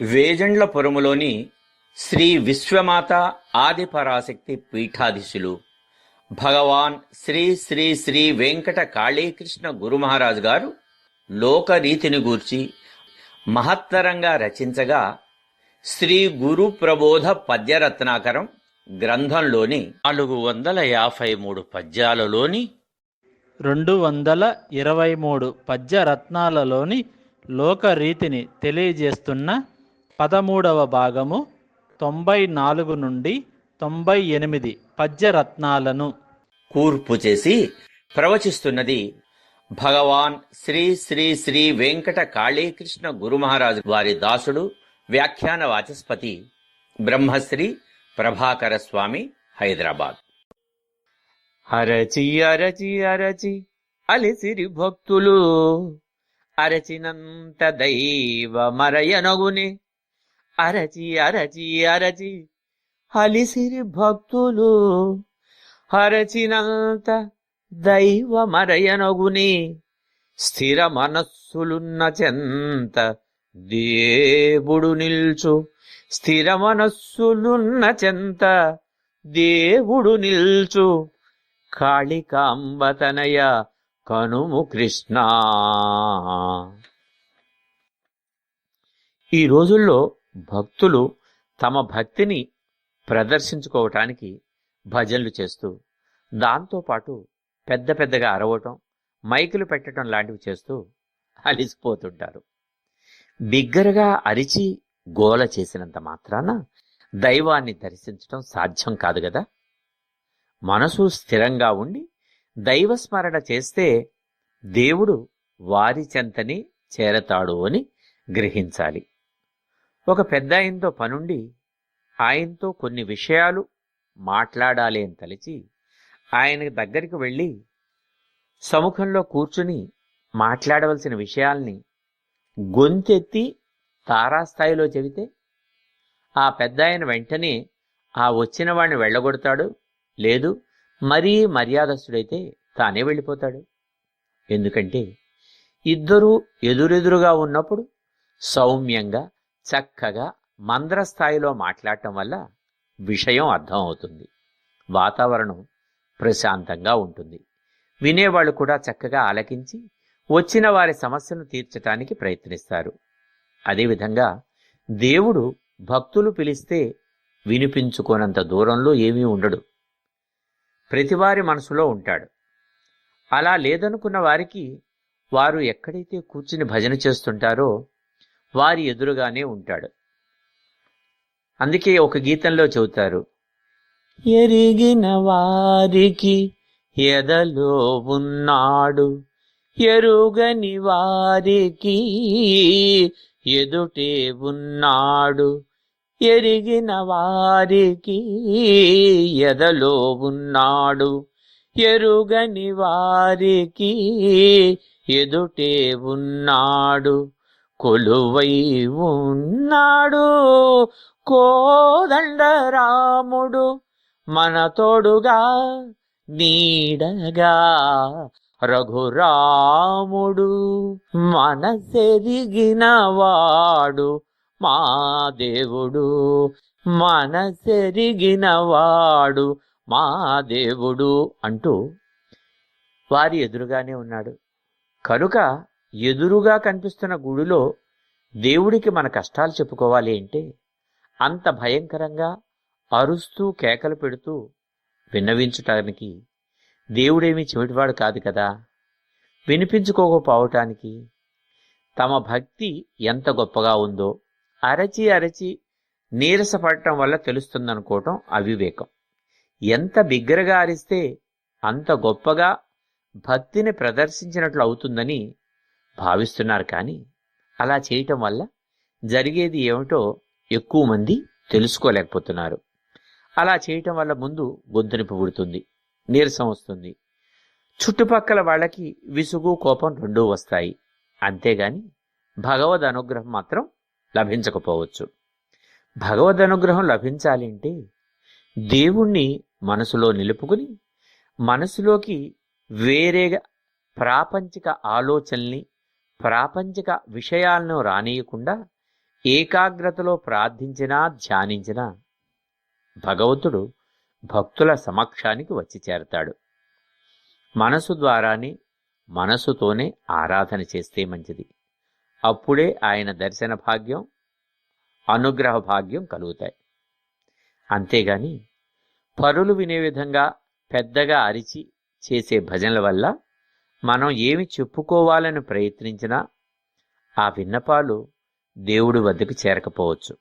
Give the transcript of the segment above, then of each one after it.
వేజండ్లపురములోని శ్రీ విశ్వమాత ఆదిపరాశక్తి పీఠాధీశులు భగవాన్ శ్రీ శ్రీ శ్రీ వెంకట కాళీకృష్ణ గురుమహారాజ్ గారు లోకరీతిని గూర్చి మహత్తరంగా రచించగా శ్రీ గురు ప్రబోధ పద్యరత్నాకరం గ్రంథంలోని నాలుగు వందల యాభై మూడు పద్యాలలోని రెండు వందల ఇరవై మూడు పద్యరత్నాలలోని లోకరీతిని తెలియజేస్తున్న పదమూడవ భాగము తొంభై నాలుగు నుండి తొంభై ఎనిమిది పద్యరత్నాలను. కూర్పు చేసి ప్రవచిస్తున్నది భగవాన్ శ్రీ శ్రీ శ్రీ వెంకట కాళీకృష్ణ గురుమహారాజు వారి దాసుడు వ్యాఖ్యాన వాచస్పతి బ్రహ్మశ్రీ ప్రభాకర స్వామి హైదరాబాద్. అరచి అరచి అరచి అలిసిరి భక్తులు అరచినంత దైవ మరయనగుని అరచి అరచి అరచి అలిసిరి భక్తులు అరచినంత దైవ మరయనగుని స్థిర మనస్సులున్న చెంత దేవుడు నిల్చు. స్థిర మనస్సులున్న చెంత దేవుడు నిల్చు. కాళికాంబతనయ కనుము కృష్ణ. ఈ రోజుల్లో భక్తులు తమ భక్తిని ప్రదర్శించుకోవటానికి భజనలు చేస్తూ దాంతోపాటు పెద్ద పెద్దగా అరవటం మైకులు పెట్టడం లాంటివి చేస్తూ అలిసిపోతుంటారు. బిగ్గరగా అరిచి గోల చేసినంత మాత్రాన దైవాన్ని దర్శించటం సాధ్యం కాదు కదా? మనసు స్థిరంగా ఉండి దైవస్మరణ చేస్తే దేవుడు వారి చెంతని చేరతాడు అని గ్రహించాలి. ఒక పెద్ద ఆయనతో పనుండి ఆయనతో కొన్ని విషయాలు మాట్లాడాలి అని తలిచి ఆయన దగ్గరికి వెళ్ళి సముఖంలో కూర్చుని మాట్లాడవలసిన విషయాల్ని గొంతెత్తి తారాస్థాయిలో చెబితే ఆ పెద్ద ఆయన వెంటనే ఆ వచ్చిన వాడిని వెళ్ళగొడతాడు. లేదు మరీ మర్యాదస్తుడైతే తానే వెళ్ళిపోతాడు. ఎందుకంటే ఇద్దరూ ఎదురెదురుగా ఉన్నప్పుడు సౌమ్యంగా చక్కగా మంద్ర స్థాయిలో మాట్లాడటం వల్ల విషయం అర్థం అవుతుంది వాతావరణం ప్రశాంతంగా ఉంటుంది. వినేవాళ్ళు కూడా చక్కగా ఆలకించి వచ్చిన వారి సమస్యను తీర్చటానికి ప్రయత్నిస్తారు. అదేవిధంగా దేవుడు భక్తులు పిలిస్తే వినిపించుకోనంత దూరంలో ఏమీ ఉండడు. ప్రతివారి మనసులో ఉంటాడు. అలా లేదనుకున్న వారికి వారు ఎక్కడైతే కూర్చుని భజన చేస్తుంటారో వారి ఎదురుగానే ఉంటాడు. అందుకే ఒక గీతంలో చెబుతారు ఎరిగిన వారికి ఎదలో ఉన్నాడు ఎరుగని వారికి ఎదుటే ఉన్నాడు ఎరిగిన వారికి ఎదలో ఉన్నాడు ఎరుగని వారికి ఎదుటే ఉన్నాడు కొలువై ఉన్నాడు కోదండరాముడు. మన తోడుగా నీడగా రఘురాముడు మనసెరిగిన వాడు మా దేవుడు. మనసెరిగిన వాడు మా దేవుడు అంటూ వారి ఎదురుగానే ఉన్నాడు. కనుక ఎదురుగా కనిపిస్తున్న గుడిలో దేవుడికి మన కష్టాలు చెప్పుకోవాలి అంటే అంత భయంకరంగా అరుస్తూ కేకలు పెడుతూ విన్నవించటానికి దేవుడేమీ చెవిటివాడు కాదు కదా. వినిపించుకోకపోవటానికి తమ భక్తి ఎంత గొప్పగా ఉందో అరచి అరచి నీరసపడటం వల్ల తెలుస్తుందనుకోవటం అవివేకం. ఎంత బిగ్గరగా అరిస్తే అంత గొప్పగా భక్తిని ప్రదర్శించినట్లు అవుతుందని భావిస్తున్నారు కానీ అలా చేయటం వల్ల జరిగేది ఏమిటో ఎక్కువ మంది తెలుసుకోలేకపోతున్నారు. అలా చేయటం వల్ల ముందు గొంతునిపు పుడుతుంది నీరసం వస్తుంది. చుట్టుపక్కల వాళ్ళకి విసుగు కోపం రెండూ వస్తాయి. అంతేగాని భగవద్ అనుగ్రహం మాత్రం లభించకపోవచ్చు. భగవద్ అనుగ్రహం లభించాలి అంటే దేవుణ్ణి మనసులో నిలుపుకుని మనసులోకి వేరేగా ప్రాపంచిక ఆలోచనల్ని ప్రాపంచిక విషయాలను రానియకుండా ఏకాగ్రతలో ప్రార్థించినా ధ్యానించినా భగవంతుడు భక్తుల సమక్షానికి వచ్చి చేరతాడు. మనసు ద్వారానే మనసుతోనే ఆరాధన చేస్తే మంచిది. అప్పుడే ఆయన దర్శన భాగ్యం అనుగ్రహ భాగ్యం కలుగుతాయి. అంతేగాని పరులు వినే విధంగా పెద్దగా అరిచి చేసే భజనల వల్ల మనం ఏమి చెప్పుకోవాలని ప్రయత్నించినా ఆ విన్నపాలు దేవుడి వద్దకు చేరకపోవచ్చు.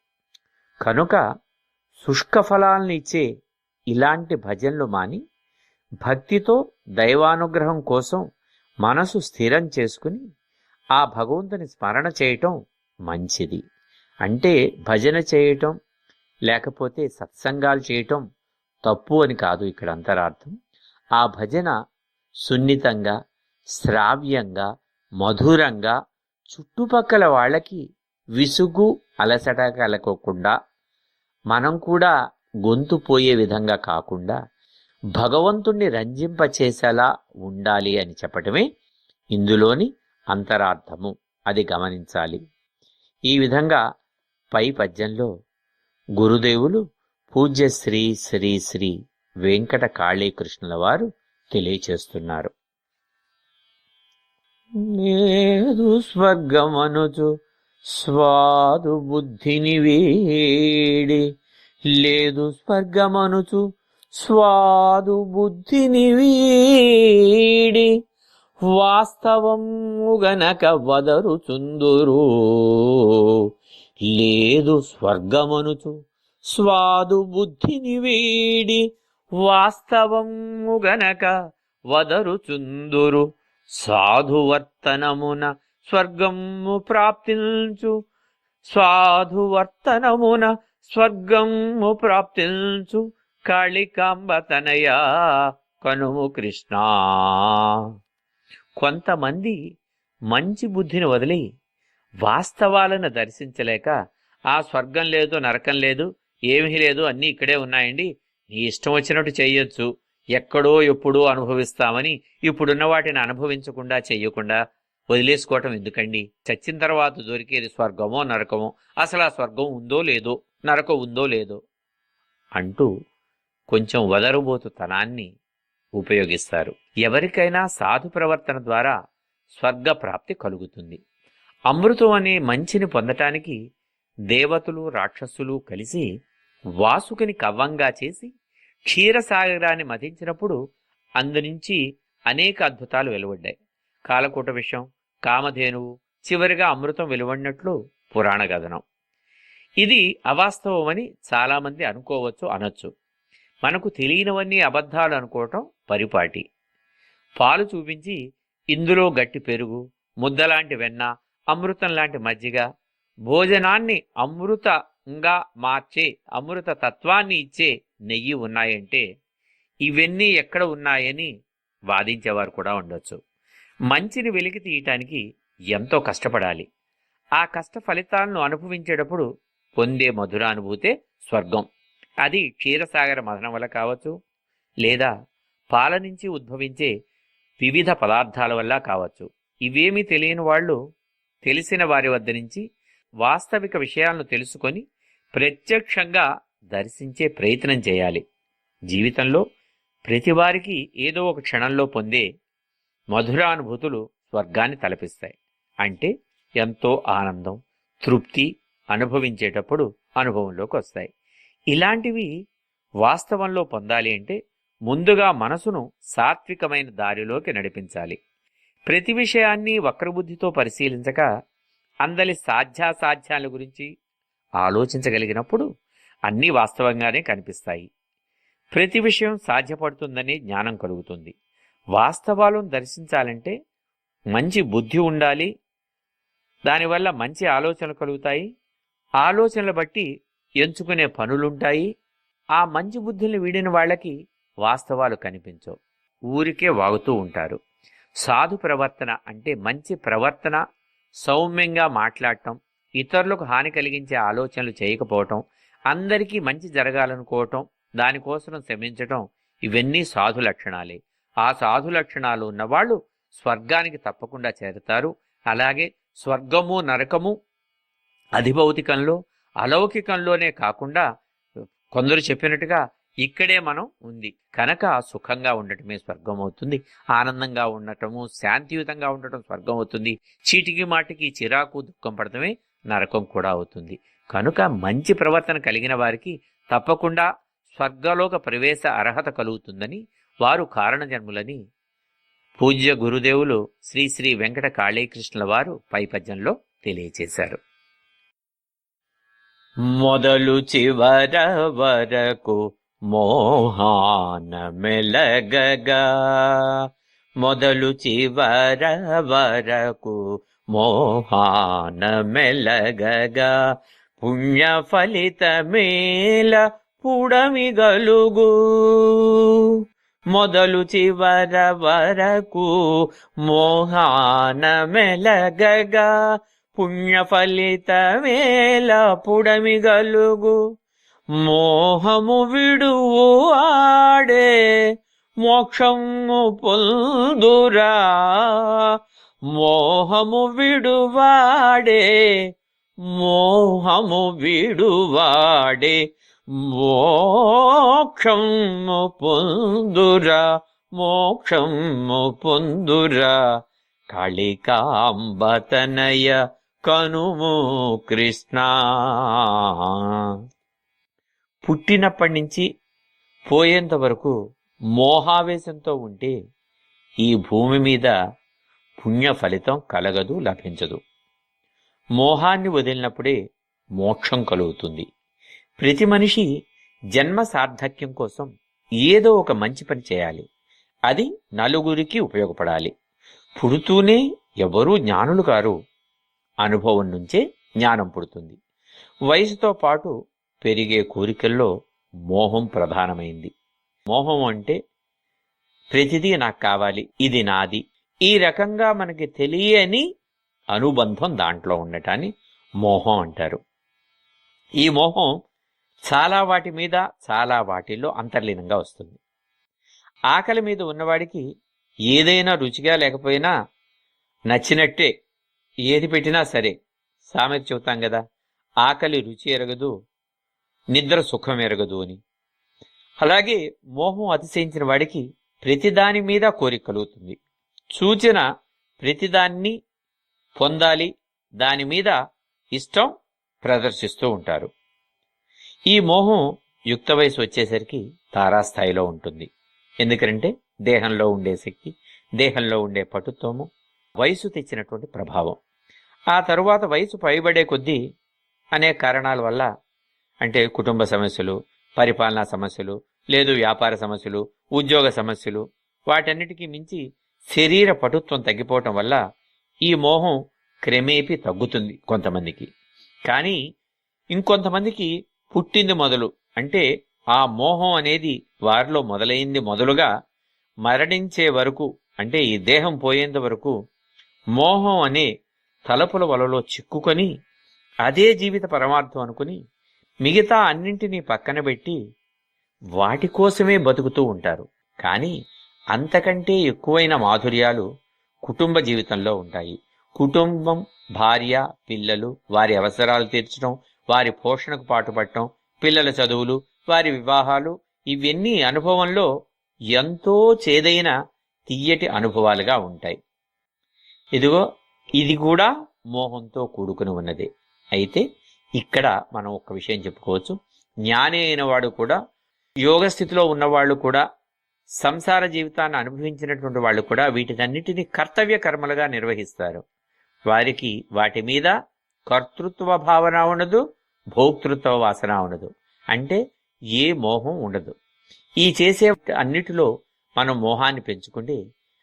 కనుక శుష్క ఫలాలను ఇచ్చే ఇలాంటి భజనలు మాని భక్తితో దైవానుగ్రహం కోసం మనసు స్థిరం చేసుకుని ఆ భగవంతుని స్మరణ చేయటం మంచిది. అంటే భజన చేయటం లేకపోతే సత్సంగాలు చేయటం తప్పు అని కాదు ఇక్కడ అంతరార్థం. ఆ భజన సున్నితంగా శ్రావ్యంగా మధురంగా చుట్టుపక్కల వాళ్ళకి విసుగు అలసట కలగకుండా మనం కూడా గొంతు పోయే విధంగా కాకుండా భగవంతుణ్ణి రంజింపచేసేలా ఉండాలి అని చెప్పటమే ఇందులోని అంతరార్థము. అది గమనించాలి. ఈ విధంగా పై పద్యంలో గురుదేవులు పూజ్య శ్రీ శ్రీ శ్రీ వెంకట కాళీకృష్ణుల వారు తెలియచేస్తున్నారు. లేదు స్వర్గమనుచు స్వాదు బుద్ధిని వీడి. లేదు స్వర్గమనుచు స్వాదు బుద్ధిని వీడి. వాస్తవము గనక వదరుచుందురు. లేదు స్వర్గమనుచు స్వాదు బుద్ధిని వీడి. వాస్తవము గనక వదరుచుందురు. సాధువర్తనమున స్వర్గము ప్రాప్తించు. సాధువర్తనమున స్వర్గము ప్రాప్తించు. కాళికాంబతనయ కనుము కృష్ణ. కొంతమంది మంచి బుద్ధిని వదిలి వాస్తవాలను దర్శించలేక ఆ స్వర్గం లేదు నరకం లేదు ఏమీ లేదు అన్నీ ఇక్కడే ఉన్నాయండి నీ ఇష్టం వచ్చినట్టు చేయొచ్చు. ఎక్కడో ఎప్పుడో అనుభవిస్తామని ఇప్పుడున్న వాటిని అనుభవించకుండా చెయ్యకుండా వదిలేసుకోవటం ఎందుకండి? చచ్చిన తర్వాత దొరికేది స్వర్గమో నరకమో? అసలు ఆ స్వర్గం ఉందో లేదో? నరకం ఉందో లేదో? అంటూ కొంచెం వదరుబోతుతనాన్ని ఉపయోగిస్తారు. ఎవరికైనా సాధు ప్రవర్తన ద్వారా స్వర్గ ప్రాప్తి కలుగుతుంది. అమృతం అనే మంచిని పొందటానికి దేవతలు రాక్షసులు కలిసి వాసుకిని కవ్వంగా చేసి క్షీరసాగరాన్ని మధించినప్పుడు అందునుంచి అనేక అద్భుతాలు వెలువడ్డాయి. కాలకూట విషయం కామధేనువు చివరిగా అమృతం వెలువడినట్లు పురాణ కథనం ఇది అవాస్తవమని చాలామంది అనుకోవచ్చు అనొచ్చు. మనకు తెలియనివన్నీ అబద్ధాలు అనుకోవటం పరిపాటి. పాలు చూపించి ఇందులో గట్టి పెరుగు ముద్దలాంటి వెన్న అమృతం లాంటి మజ్జిగ భోజనాన్ని అమృత అమృతంగా మార్చే అమృత తత్వాన్ని ఇచ్చే నెయ్యి ఉన్నాయంటే ఇవన్నీ ఎక్కడ ఉన్నాయని వాదించేవారు కూడా ఉండొచ్చు. మంచిని వెలికి తీయటానికి ఎంతో కష్టపడాలి. ఆ కష్ట ఫలితాలను అనుభవించేటప్పుడు పొందే మధురానుభూతే స్వర్గం. అది క్షీరసాగర మదనం వల్ల కావచ్చు లేదా పాల నుంచి ఉద్భవించే వివిధ పదార్థాల వల్ల కావచ్చు. ఇవేమీ తెలియని వాళ్ళు తెలిసిన వారి వద్ద నుంచి వాస్తవిక విషయాలను తెలుసుకొని ప్రత్యక్షంగా దర్శించే ప్రయత్నం చేయాలి. జీవితంలో ప్రతివారికి ఏదో ఒక క్షణంలో పొందే మధురానుభూతులు స్వర్గాన్ని తలపిస్తాయి. అంటే ఎంతో ఆనందం తృప్తి అనుభవించేటప్పుడు అనుభవంలోకి వస్తాయి. ఇలాంటివి వాస్తవంలో పొందాలి అంటే ముందుగా మనసును సాత్వికమైన దారిలోకి నడిపించాలి. ప్రతి విషయాన్ని వక్రబుద్ధితో పరిశీలించక అందరి సాధ్యాసాధ్యాల గురించి ఆలోచించగలిగినప్పుడు అన్నీ వాస్తవంగానే కనిపిస్తాయి. ప్రతి విషయం సాధ్యపడుతుందనే జ్ఞానం కలుగుతుంది. వాస్తవాలను దర్శించాలంటే మంచి బుద్ధి ఉండాలి. దానివల్ల మంచి ఆలోచనలు కలుగుతాయి. ఆలోచనలు బట్టి ఎంచుకునే పనులుంటాయి. ఆ మంచి బుద్ధుల్ని వీడిన వాళ్ళకి వాస్తవాలు కనిపించవు. ఊరికే వాగుతూ ఉంటారు. సాధు ప్రవర్తన అంటే మంచి ప్రవర్తన సౌమ్యంగా మాట్లాడటం ఇతరులకు హాని కలిగించే ఆలోచనలు చేయకపోవటం అందరికీ మంచి జరగాలనుకోవటం దానికోసం శ్రమించటం ఇవన్నీ సాధు లక్షణాలే. ఆ సాధు లక్షణాలు ఉన్నవాళ్ళు స్వర్గానికి తప్పకుండా చేరతారు. అలాగే స్వర్గము నరకము అధిభౌతికంలో అలౌకికంలోనే కాకుండా కొందరు చెప్పినట్టుగా ఇక్కడే మనం ఉంది. కనుక సుఖంగా ఉండటమే స్వర్గం అవుతుంది ఆనందంగా ఉండటము శాంతియుతంగా ఉండటం స్వర్గం అవుతుంది చీటికి మాటికి చిరాకు దుఃఖం పడటమే నరకం కూడా అవుతుంది. కనుక మంచి ప్రవర్తన కలిగిన వారికి తప్పకుండా స్వర్గలోక ప్రవేశ అర్హత కలుగుతుందని వారు కారణజన్ములని పూజ్య గురుదేవులు శ్రీ శ్రీ వెంకట కాళీకృష్ణుల వారు పైపద్యంలో తెలియచేశారు. మొదలు చివర వరకు మోహాన మెలగగా మొదలు చివర వరకు మోహాన మెలగగా పుణ్య ఫలితమేల పుడమి గలుగు. మొదలు చివర వరకు మోహాన మెలగగా పుణ్య ఫలితమేల పుడమి గలుగు. మోహము విడువు ఆడే మోక్షము పొందురా. మోహము విడువాడే మోహము విడువాడే మోక్షము పొందురా మోక్షము పొందురా. కళికాంబతనయ కనుము కృష్ణ. పుట్టినప్పటి నుంచి పోయేంత వరకు మోహావేశంతో ఉంటే ఈ భూమి మీద పుణ్య ఫలితం కలగదు లభించదు. మోహాన్ని వదిలినప్పుడే మోక్షం కలుగుతుంది. ప్రతి మనిషి జన్మ సార్థక్యం కోసం ఏదో ఒక మంచి పని చేయాలి. అది నలుగురికి ఉపయోగపడాలి. పుడుతూనే ఎవరూ జ్ఞానులు కారు. అనుభవం నుంచే జ్ఞానం పుడుతుంది. వయసుతో పాటు పెరిగే కోరికల్లో మోహం ప్రధానమైంది. మోహం అంటే ప్రతిదీ నాకు కావాలి ఇది నాది. ఈ రకంగా మనకి తెలియని అనుబంధం దాంట్లో ఉండటాన్ని మోహం అంటారు. ఈ మోహం చాలా వాటి మీద చాలా వాటిల్లో అంతర్లీనంగా వస్తుంది. ఆకలి మీద ఉన్నవాడికి ఏదైనా రుచిగా లేకపోయినా నచ్చినట్టే ఏది పెట్టినా సరే సామెత చెబుతాం కదా ఆకలి రుచి ఎరగదు నిద్ర సుఖం ఎరగదు అని. అలాగే మోహం అతిశయించిన వాడికి ప్రతిదాని మీద కోరిక కలుగుతుంది. సూచన ప్రతిదాన్ని పొందాలి దాని మీద ఇష్టం ప్రదర్శిస్తూ ఉంటారు. ఈ మోహం యుక్త వయసు వచ్చేసరికి తారాస్థాయిలో ఉంటుంది. ఎందుకంటే దేహంలో ఉండే శక్తి దేహంలో ఉండే పటుత్వము వయసు తెచ్చినటువంటి ప్రభావం. ఆ తరువాత వయసు పైబడే కొద్దీ అనే కారణాల వల్ల అంటే కుటుంబ సమస్యలు పరిపాలనా సమస్యలు లేదు వ్యాపార సమస్యలు ఉద్యోగ సమస్యలు వాటన్నిటికీ మించి శరీర పటుత్వం తగ్గిపోవటం వల్ల ఈ మోహం క్రమేపీ తగ్గుతుంది కొంతమందికి. కానీ ఇంకొంతమందికి పుట్టింది మొదలు అంటే ఆ మోహం అనేది వారిలో మొదలైంది మొదలుగా మరణించే వరకు అంటే ఈ దేహం పోయేంత వరకు మోహం అనే తలపుల వలలో చిక్కుకొని అదే జీవిత పరమార్థం అనుకుని మిగతా అన్నింటినీ పక్కన పెట్టి వాటి కోసమే బతుకుతూ ఉంటారు. కానీ అంతకంటే ఎక్కువైన మాధుర్యాలు కుటుంబ జీవితంలో ఉంటాయి. కుటుంబం భార్య పిల్లలు వారి అవసరాలు తీర్చడం వారి పోషణకు పాటుపడటం పిల్లల చదువులు వారి వివాహాలు ఇవన్నీ అనుభవంలో ఎంతో చేదైన తీయటి అనుభవాలుగా ఉంటాయి. ఇదిగో ఇది కూడా మోహంతో కూడుకుని ఉన్నదే. అయితే ఇక్కడ మనం ఒక విషయం చెప్పుకోవచ్చు. జ్ఞాని అయిన వాడు కూడా యోగ స్థితిలో ఉన్నవాళ్ళు కూడా సంసార జీవితాన్ని అనుభవించినటువంటి వాళ్ళు కూడా వీటినన్నిటినీ కర్తవ్య కర్మలుగా నిర్వహిస్తారు. వారికి వాటి మీద కర్తృత్వ భావన ఉండదు భోక్తృత్వ వాసన ఉండదు. అంటే ఏ మోహం ఉండదు. ఈ చేసే అన్నిటిలో మనం మోహాన్ని పెంచుకుంటే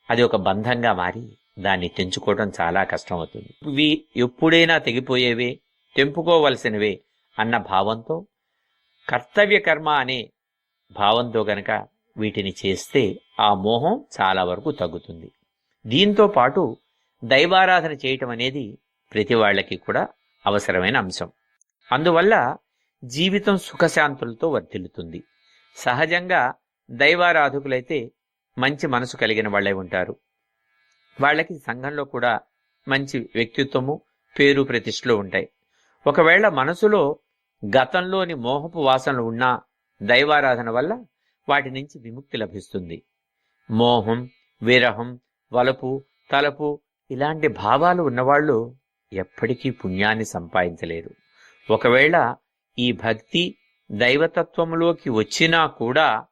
అది ఒక బంధంగా మారి దాన్ని తెంచుకోవడం చాలా కష్టం అవుతుంది ఇవి ఎప్పుడైనా తెగిపోయేవే తెంపుకోవలసినవే అన్న భావంతో కర్తవ్య కర్మ అనే భావంతో గనక వీటిని చేస్తే ఆ మోహం చాలా వరకు తగ్గుతుంది. దీంతో పాటు దైవారాధన చేయటం అనేది ప్రతి వాళ్ళకి కూడా అవసరమైన అంశం. అందువల్ల జీవితం సుఖశాంతులతో వర్ధిల్లుతుంది. సహజంగా దైవారాధకులైతే మంచి మనసు కలిగిన వాళ్ళై ఉంటారు. వాళ్ళకి సంఘంలో కూడా మంచి వ్యక్తిత్వము పేరు ప్రతిష్టలు ఉంటాయి. ఒకవేళ మనసులో గతంలోని మోహపు వాసనలు ఉన్నా దైవారాధన వల్ల వాటి నుంచి విముక్తి లభిస్తుంది. మోహం విరహం వలపు తలపు ఇలాంటి భావాలు ఉన్నవాళ్ళు ఎప్పటికీ పుణ్యాన్ని సంపాదించలేరు. ఒకవేళ ఈ భక్తి దైవతత్వంలోకి వచ్చినా కూడా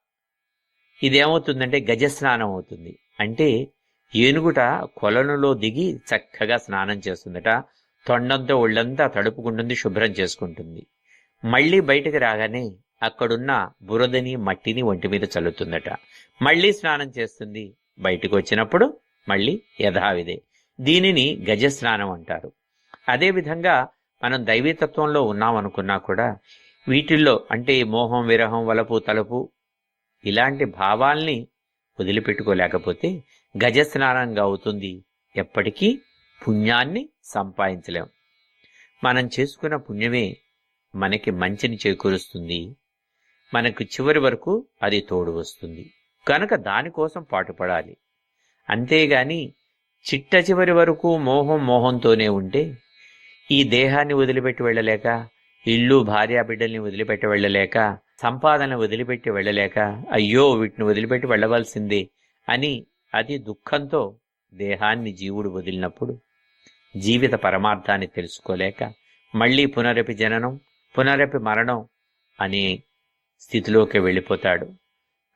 ఇదేమవుతుందంటే గజస్నానం అవుతుంది. అంటే ఏనుగుట కొలనులో దిగి చక్కగా స్నానం చేస్తుందట. తొండంతో ఒళ్ళంతా తడుపుకుంటుంది శుభ్రం చేసుకుంటుంది. మళ్ళీ బయటకు రాగానే అక్కడున్న బురదని మట్టిని ఒంటి మీద చల్లుతుందట. మళ్ళీ స్నానం చేస్తుంది. బయటకు వచ్చినప్పుడు మళ్ళీ యథావిధే. దీనిని గజస్నానం అంటారు. అదేవిధంగా మనం దైవీతత్వంలో ఉన్నామనుకున్నా కూడా వీటిల్లో అంటే మోహం విరహం వలపు తలుపు ఇలాంటి భావాల్ని వదిలిపెట్టుకోలేకపోతే గజస్నానంగా అవుతుంది ఎప్పటికీ పుణ్యాన్ని సంపాదించలేం. మనం చేసుకున్న పుణ్యమే మనకి మంచిని చేకూరుస్తుంది. మనకు చివరి వరకు అది తోడు వస్తుంది. కనుక దానికోసం పాటుపడాలి. అంతేగాని చిట్ట చివరి వరకు మోహం మోహంతోనే ఉంటే ఈ దేహాన్ని వదిలిపెట్టి వెళ్ళలేక ఇల్లు భార్యా బిడ్డల్ని వదిలిపెట్టి వెళ్ళలేక సంపాదన వదిలిపెట్టి వెళ్ళలేక అయ్యో వీటిని వదిలిపెట్టి వెళ్ళవలసిందే అని అతి దుఃఖంతో దేహాన్ని జీవుడు వదిలినప్పుడు జీవిత పరమార్థాన్ని తెలుసుకోలేక మళ్ళీ పునరపి జననం పునరపి మరణం అనే స్థితిలోకి వెళ్ళిపోతాడు.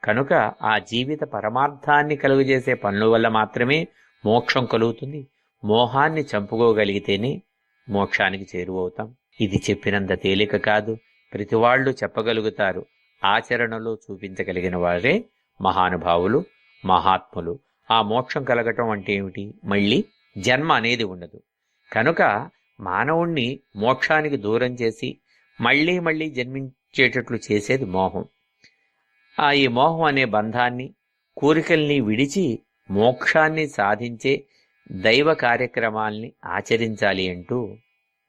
కనుక ఆ జీవిత పరమార్థాన్ని కలుగజేసే పనుల వల్ల మాత్రమే మోక్షం కలుగుతుంది. మోహాన్ని చంపుకోగలిగితేనే మోక్షానికి చేరువవుతాం. ఇది చెప్పినంత తేలిక కాదు. ప్రతివాళ్ళు చెప్పగలుగుతారు. ఆచరణలో చూపించగలిగిన వారే మహానుభావులు మహాత్ములు. ఆ మోక్షం కలగటం అంటే ఏమిటి? మళ్ళీ జన్మ అనేది ఉండదు. కనుక మానవుణ్ణి మోక్షానికి దూరం చేసి మళ్ళీ మళ్ళీ జన్మించేటట్లు చేసేది మోహం. ఆ ఈ మోహం అనే బంధాన్ని కోరికల్ని విడిచి మోక్షాన్ని సాధించే దైవ కార్యక్రమాల్ని ఆచరించాలి అంటూ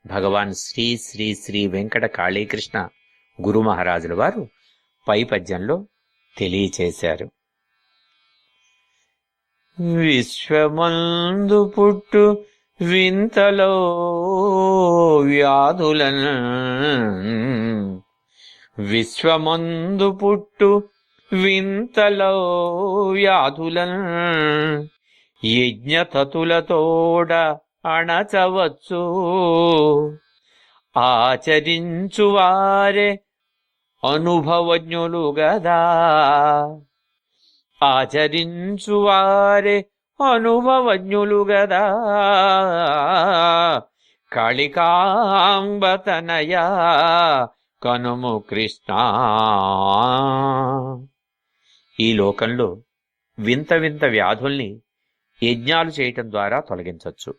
భగవాన్ శ్రీ శ్రీ శ్రీ వెంకట కాళీకృష్ణ గురు మహారాజుల వారు పై పద్యంలో తెలియచేశారు. విశ్వమందు పుట్టు వింతలో వ్యాధులన విశ్వమందు పుట్టు వింతలో వ్యాధులన యజ్ఞతతులతోడ అణచవచ్చు. ఆచరించువారే అనుభవజ్ఞులు గదా. ఆచరించువారే అనుభవజ్ఞులు గదా కాళికాంబతనయా కనుము కృష్ణ. ఈ లోకంలో వింత వింత వ్యాధుల్ని యజ్ఞాలు చేయటం ద్వారా తొలగించవచ్చు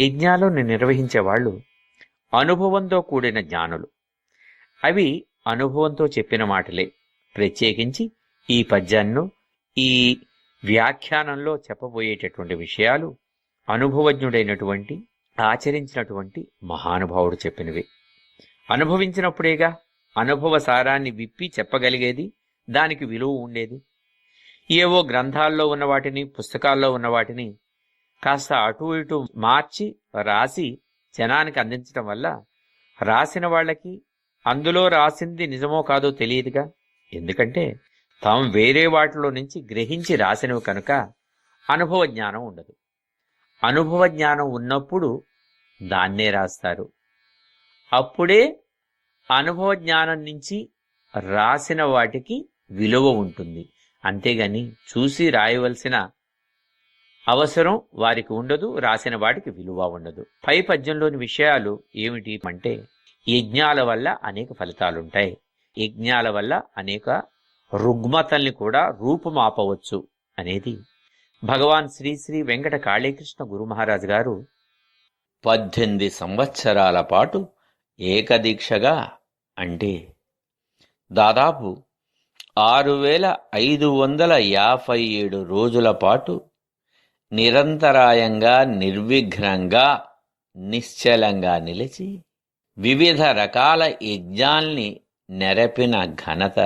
యజ్ఞాలను నిర్వహించే వాళ్ళు అనుభవంతో కూడిన జ్ఞానులు. అవి అనుభవంతో చెప్పిన మాటలే. ప్రత్యేకించి ఈ పద్యాన్ని ఈ వ్యాఖ్యానంలో చెప్పబోయేటటువంటి విషయాలు అనుభవజ్ఞుడైనటువంటి ఆచరించినటువంటి మహానుభావుడు చెప్పినవి. అనుభవించినప్పుడేగా అనుభవ సారాన్ని విప్పి చెప్పగలిగేది దానికి విలువ ఉండేది. ఏవో గ్రంథాల్లో ఉన్న వాటిని పుస్తకాల్లో ఉన్న వాటిని కాస్త అటు ఇటు మార్చి రాసి జనానికి అందించడం వల్ల రాసిన వాళ్ళకి అందులో రాసింది నిజమో కాదో తెలియదుగా. ఎందుకంటే తాము వేరే వాటిలో నుంచి గ్రహించి రాసినవి కనుక అనుభవ జ్ఞానం ఉండదు. అనుభవ జ్ఞానం ఉన్నప్పుడు దాన్నే రాస్తారు. అప్పుడే అనుభవ జ్ఞానం నుంచి రాసిన వాటికి విలువ ఉంటుంది. అంతేగాని చూసి రాయవలసిన అవసరం వారికి ఉండదు రాసిన వాటికి విలువ ఉండదు. పై పద్యంలోని విషయాలు ఏమిటి అంటే యజ్ఞాల వల్ల అనేక ఫలితాలుంటాయి. యజ్ఞాల వల్ల అనేక రుగ్మతల్ని కూడా రూపుమాపవచ్చు అనేది. భగవాన్ శ్రీ శ్రీ వెంకట కాళీకృష్ణ గురుమహారాజు గారు పద్దెనిమిది సంవత్సరాల పాటు ఏకదీక్షగా అంటే దాదాపు ఆరు వేల ఐదు వందల యాభై ఏడు రోజుల పాటు నిరంతరాయంగా నిర్విఘ్నంగా నిశ్చలంగా నిలిచి వివిధ రకాల యజ్ఞాల్ని నెరపిన ఘనత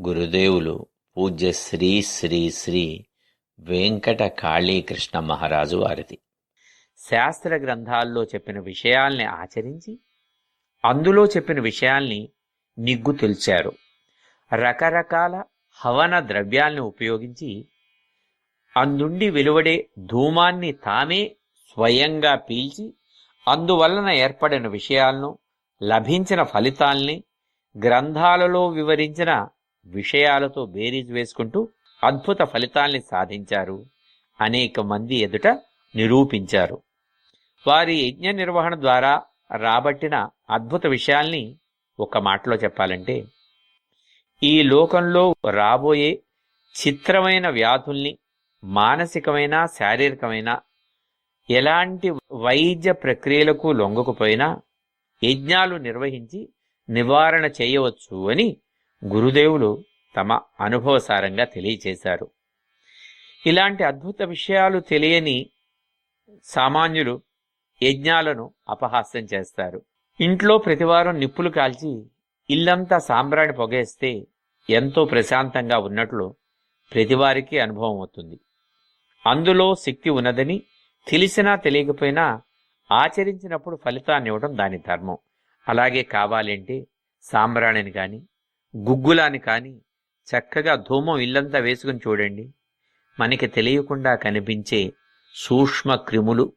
గురుదేవులు పూజ్య శ్రీ శ్రీ శ్రీ వెంకట కాళీకృష్ణ మహారాజు వారిది. శాస్త్ర గ్రంథాల్లో చెప్పిన విషయాల్ని ఆచరించి అందులో చెప్పిన విషయాల్ని నిగ్గు తెలిచారు. రకరకాల హవన ద్రవ్యాల్ని ఉపయోగించి అందుండి వెలువడే ధూమాన్ని తామే స్వయంగా పీల్చి అందువలన ఏర్పడిన విషయాలను లభించిన ఫలితాల్ని గ్రంథాలలో వివరించిన విషయాలతో బేరీజ్ వేసుకుంటూ అద్భుత ఫలితాల్ని సాధించారు. అనేక మంది ఎదుట నిరూపించారు. వారి యజ్ఞ నిర్వహణ ద్వారా రాబట్టిన అద్భుత విషయాల్ని ఒక మాటలో చెప్పాలంటే ఈ లోకంలో రాబోయే చిత్రమైన వ్యాధుల్ని మానసికమైన శారీరకమైన ఎలాంటి వైద్య ప్రక్రియలకు లొంగకపోయినా యజ్ఞాలు నిర్వహించి నివారణ చేయవచ్చు అని గురుదేవులు తమ అనుభవసారంగా తెలియచేశారు. ఇలాంటి అద్భుత విషయాలు తెలియని సామాన్యులు యజ్ఞాలను అపహాస్యం చేస్తారు. ఇంట్లో ప్రతివారం నిప్పులు కాల్చి ఇల్లంతా సాంబ్రాణి పొగేస్తే ఎంతో ప్రశాంతంగా ఉన్నట్లు ప్రతివారికి అనుభవం అవుతుంది. అందులో శక్తి ఉన్నదని తెలిసినా తెలియకపోయినా ఆచరించినప్పుడు ఫలితాన్ని ఇవ్వడం దాని ధర్మం. అలాగే కావాలంటే సాంబ్రాణిని కానీ గుగ్గులాని కానీ చక్కగా ధూమం ఇల్లంతా వేసుకుని చూడండి. మనకి తెలియకుండా కనిపించే సూక్ష్మ క్రిములు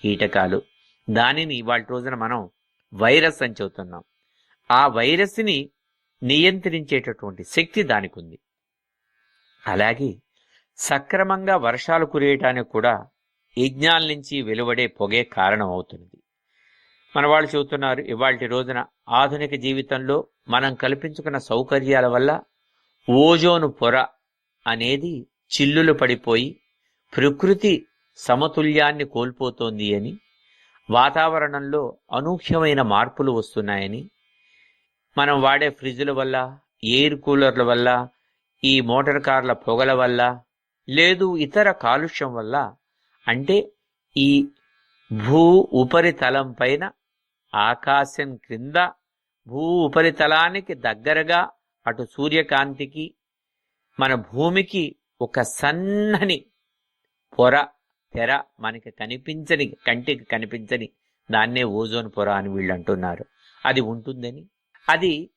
కీటకాలు. దానిని ఇవాళ రోజున మనం వైరస్ అని చెబుతున్నాం. ఆ వైరస్ని నియంత్రించేటటువంటి శక్తి దానికి ఉంది అలాగే సక్రమంగా వర్షాలు కురియటానికి కూడా యజ్ఞాల నుంచి వెలువడే పొగే కారణం అవుతుంది మన వాళ్ళు చెబుతున్నారు ఇవాళ రోజున ఆధునిక జీవితంలో మనం కల్పించుకున్న సౌకర్యాల వల్ల ఓజోను పొర అనేది చిల్లులు పడిపోయి ప్రకృతి సమతుల్యాన్ని కోల్పోతోంది అని వాతావరణంలో అనూహ్యమైన మార్పులు వస్తున్నాయని మనం వాడే ఫ్రిడ్జ్ల వల్ల ఎయిర్ కూలర్ల వల్ల ఈ మోటార్ కార్ల పొగల వల్ల లేదు ఇతర కాలుష్యం వల్ల అంటే ఈ భూ ఉపరితలం పైన ఆకాశం క్రింద భూ ఉపరితలానికి దగ్గరగా అటు సూర్యకాంతికి మన భూమికి ఒక సన్నని పొర తెర మనకి కనిపించని కంటికి కనిపించని దాన్నే ఓజోన్ పొర అని వీళ్ళు అంటున్నారు. అది ఉంటుందని. అది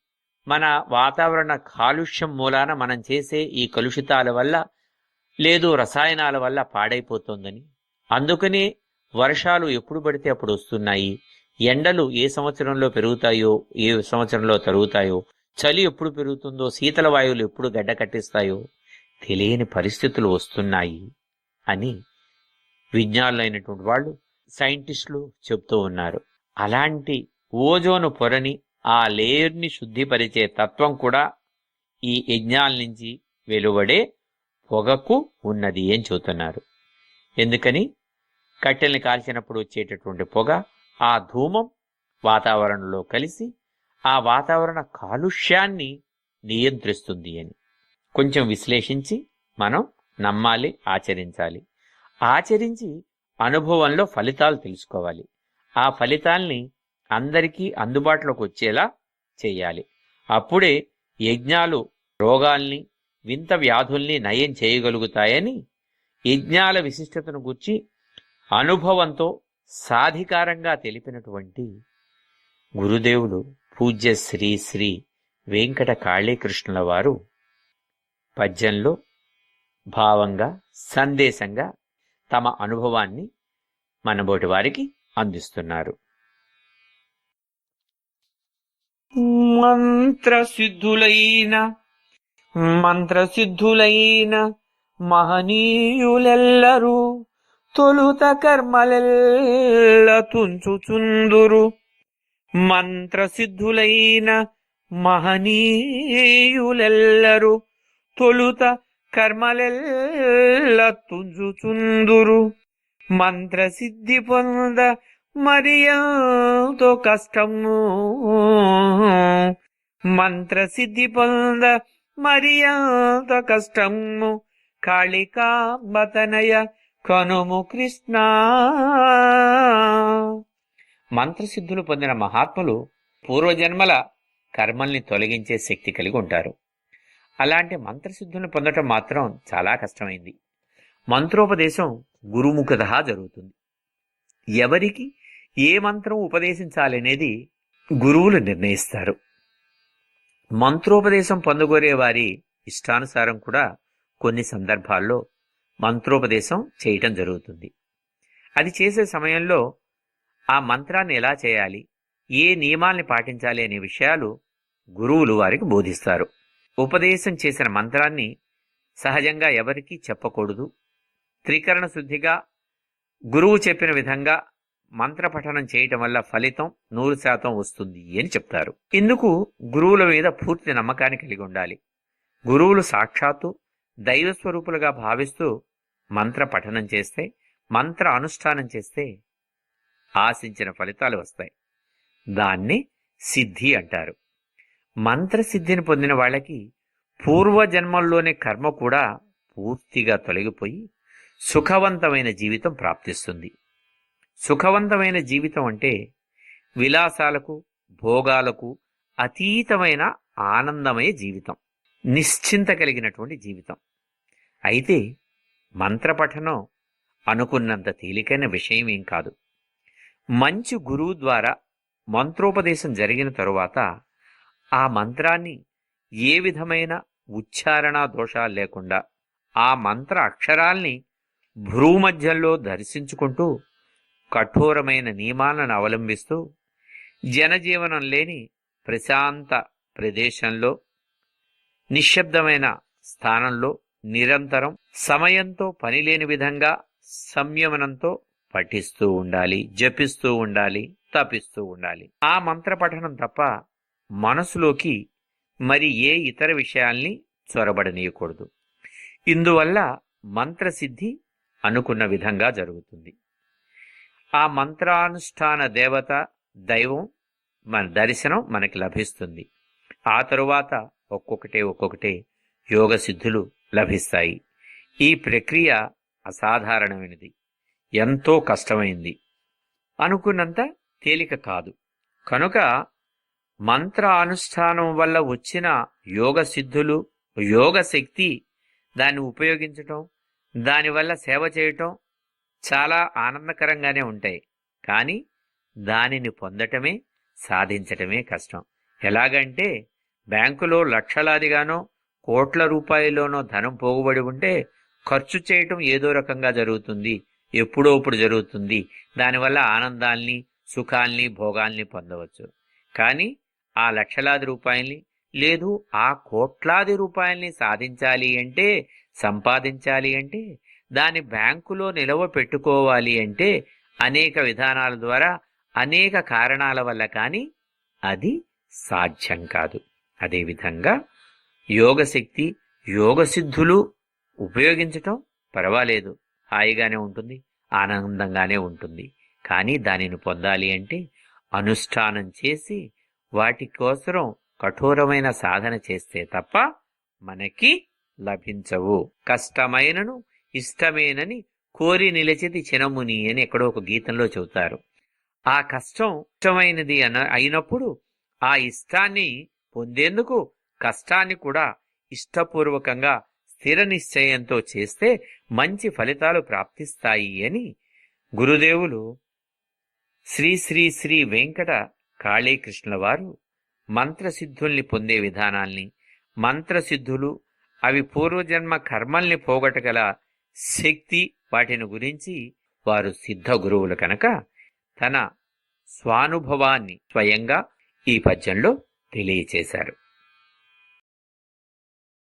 మన వాతావరణ కాలుష్యం మూలాన మనం చేసే ఈ కలుషితాల వల్ల లేదు రసాయనాల వల్ల పాడైపోతోందని. అందుకనే వర్షాలు ఎప్పుడు పడితే అప్పుడు వస్తున్నాయి. ఎండలు ఏ సంవత్సరంలో పెరుగుతాయో ఏ సంవత్సరంలో తరుగుతాయో చలి ఎప్పుడు పెరుగుతుందో శీతల వాయువులు ఎప్పుడు గడ్డ కట్టిస్తాయో తెలియని పరిస్థితులు వస్తున్నాయి అని విజ్ఞానులైనటువంటి వాళ్ళు సైంటిస్టులు చెప్తూ ఉన్నారు. అలాంటి ఓజోను పొరని ఆ లేయర్ని శుద్ధిపరిచే తత్వం కూడా ఈ యజ్ఞాల నుంచి వెలువడే పొగకు ఉన్నది అని చెబుతున్నారు. ఎందుకని? కట్టెల్ని కాల్చినప్పుడు వచ్చేటటువంటి పొగ ఆ ధూమం వాతావరణంలో కలిసి ఆ వాతావరణ కాలుష్యాన్ని నియంత్రిస్తుంది అని. కొంచెం విశ్లేషించి మనం నమ్మాలి ఆచరించాలి. ఆచరించి అనుభవంలో ఫలితాలు తెలుసుకోవాలి. ఆ ఫలితాల్ని అందరికీ అందుబాటులోకి వచ్చేలా చేయాలి. అప్పుడే యజ్ఞాలు రోగాల్ని వింత వ్యాధుల్ని నయం చేయగలుగుతాయని యజ్ఞాల విశిష్టతను గుర్చి అనుభవంతో సాధికారంగా తెలిపినటువంటి గురుదేవులు పూజ్య శ్రీ శ్రీ వెంకట కాళీకృష్ణుల వారు పద్యంలో భావంగా సందేశంగా తమ అనుభవాన్ని మనబోటి వారికి అందిస్తున్నారు. మంత్రసిద్ధులైన మంత్రసిద్ధులైన మహనీయులెల్లరూ తొలుత కర్మలెల్ల తుంచుచుందురు. మంత్రసిద్ధులైన మహనీయులెల్లరు తొలుత కర్మలెల్ల తుంచుచుందురు. మంత్రసిద్ధి పొంద మరియంతో కష్టము. మంత్రసిద్ధి పొంద మరియంత కష్టము. కాళికాంబతనయ కనుము కృష్ణ. మంత్రసిద్ధులు పొందిన మహాత్ములు పూర్వజన్మల కర్మల్ని తొలగించే శక్తి కలిగి ఉంటారు. అలాంటి మంత్రసిద్ధులను పొందటం మాత్రం చాలా కష్టమైంది. మంత్రోపదేశం గురుముఖత జరుగుతుంది. ఎవరికి ఏ మంత్రం ఉపదేశించాలనేది గురువులు నిర్ణయిస్తారు. మంత్రోపదేశం పొందగోరే వారి ఇష్టానుసారం కూడా కొన్ని సందర్భాల్లో మంత్రోపదేశం చేయటం జరుగుతుంది. అది చేసే సమయంలో ఆ మంత్రాన్ని ఎలా చేయాలి? ఏ నియమాల్ని పాటించాలి అనే విషయాలు గురువులు వారికి బోధిస్తారు. ఉపదేశం చేసిన మంత్రాన్ని సహజంగా ఎవరికీ చెప్పకూడదు. త్రికరణ శుద్ధిగా గురువు చెప్పిన విధంగా మంత్ర పఠనం చేయటం వల్ల ఫలితం నూరు శాతం వస్తుంది అని చెప్తారు. ఇందుకు గురువుల మీద పూర్తి నమ్మకాన్ని కలిగి ఉండాలి. గురువులు సాక్షాత్తు దైవ స్వరూపులుగా భావిస్తూ మంత్ర పఠనం చేస్తే మంత్ర అనుష్ఠానం చేస్తే ఆశించిన ఫలితాలు వస్తాయి. దాన్ని సిద్ధి అంటారు. మంత్రసిద్ధిని పొందిన వాళ్ళకి పూర్వజన్మల్లోని కర్మ కూడా పూర్తిగా తొలగిపోయి సుఖవంతమైన జీవితం ప్రాప్తిస్తుంది. సుఖవంతమైన జీవితం అంటే విలాసాలకు భోగాలకు అతీతమైన ఆనందమయ జీవితం. నిశ్చింత కలిగినటువంటి జీవితం. అయితే మంత్రపఠనం అనుకున్నంత తేలికైన విషయం ఏం కాదు. మంచి గురువు ద్వారా మంత్రోపదేశం జరిగిన తరువాత ఆ మంత్రాన్ని ఏ విధమైన ఉచ్చారణ దోషాలు లేకుండా ఆ మంత్ర అక్షరాల్ని భ్రూమధ్యంలో దర్శించుకుంటూ కఠోరమైన నియమాలను అవలంబిస్తూ జనజీవనం లేని ప్రశాంత ప్రదేశంలో నిశ్శబ్దమైన స్థానంలో నిరంతరం సమయంతో పనిలేని విధంగా సంయమనంతో పఠిస్తూ ఉండాలి జపిస్తూ ఉండాలి తపిస్తూ ఉండాలి. ఆ మంత్ర పఠనం తప్ప మనసులోకి మరి ఏ ఇతర విషయాల్ని చొరబడనీయకూడదు. ఇందువల్ల మంత్రసిద్ధి అనుకున్న విధంగా జరుగుతుంది. ఆ మంత్రానుష్ఠాన దేవత దైవం మన దర్శనం మనకి లభిస్తుంది. ఆ తరువాత ఒక్కొక్కటే ఒక్కొక్కటే యోగ సిద్ధులు లభిస్తాయి. ఈ ప్రక్రియ అసాధారణమైనది. ఎంతో కష్టమైంది. అనుకున్నంత తేలిక కాదు. కనుక మంత్ర అనుష్ఠానం వల్ల వచ్చిన యోగ సిద్ధులు యోగ శక్తి దాన్ని ఉపయోగించటం దానివల్ల సేవ చేయటం చాలా ఆనందకరంగానే ఉంటాయి. కానీ దానిని పొందటమే సాధించటమే కష్టం. ఎలాగంటే బ్యాంకులో లక్షలాదిగానో కోట్ల రూపాయల్లోనో ధనం పోగుబడి ఉంటే ఖర్చు చేయటం ఏదో రకంగా జరుగుతుంది ఎప్పుడో ఇప్పుడు జరుగుతుంది. దానివల్ల ఆనందాల్ని సుఖాల్ని భోగాల్ని పొందవచ్చు. కానీ ఆ లక్షలాది రూపాయల్ని లేదు ఆ కోట్లాది రూపాయల్ని సాధించాలి అంటే సంపాదించాలి అంటే దాని బ్యాంకులో నిలవ పెట్టుకోవాలి అంటే అనేక విధానాల ద్వారా అనేక కారణాల వల్ల కానీ అది సాధ్యం కాదు. అదేవిధంగా యోగశక్తి యోగసిద్ధులు ఉపయోగించటం పర్వాలేదు. హాయిగానే ఉంటుంది ఆనందంగానే ఉంటుంది. కానీ దానిని పొందాలి అంటే అనుష్ఠానం చేసి వాటి కోసరం కఠోరమైన సాధన చేస్తే తప్ప మనకి లభించవు. కష్టమైనను ఇష్టమేనని కోరి నిలిచిది చినముని అని ఎక్కడో ఒక గీతంలో చెబుతారు. ఆ కష్టం ఇష్టమైనది అన అయినప్పుడు ఆ ఇష్టాన్ని పొందేందుకు కష్టాన్ని కూడా ఇష్టపూర్వకంగా స్థిర నిశ్చయంతో చేస్తే మంచి ఫలితాలు ప్రాప్తిస్తాయి అని గురుదేవులు శ్రీ శ్రీ శ్రీ వెంకట కాళీకృష్ణుల వారు మంత్రసిద్ధుల్ని పొందే విధానాల్ని మంత్రసిద్ధులు అవి పూర్వజన్మ కర్మల్ని పోగొట్టగల శక్తి వాటిని గురించి వారు సిద్ధ గురువులు కనుక తన స్వానుభవాన్ని స్వయంగా ఈ పద్యంలో తెలియచేశారు.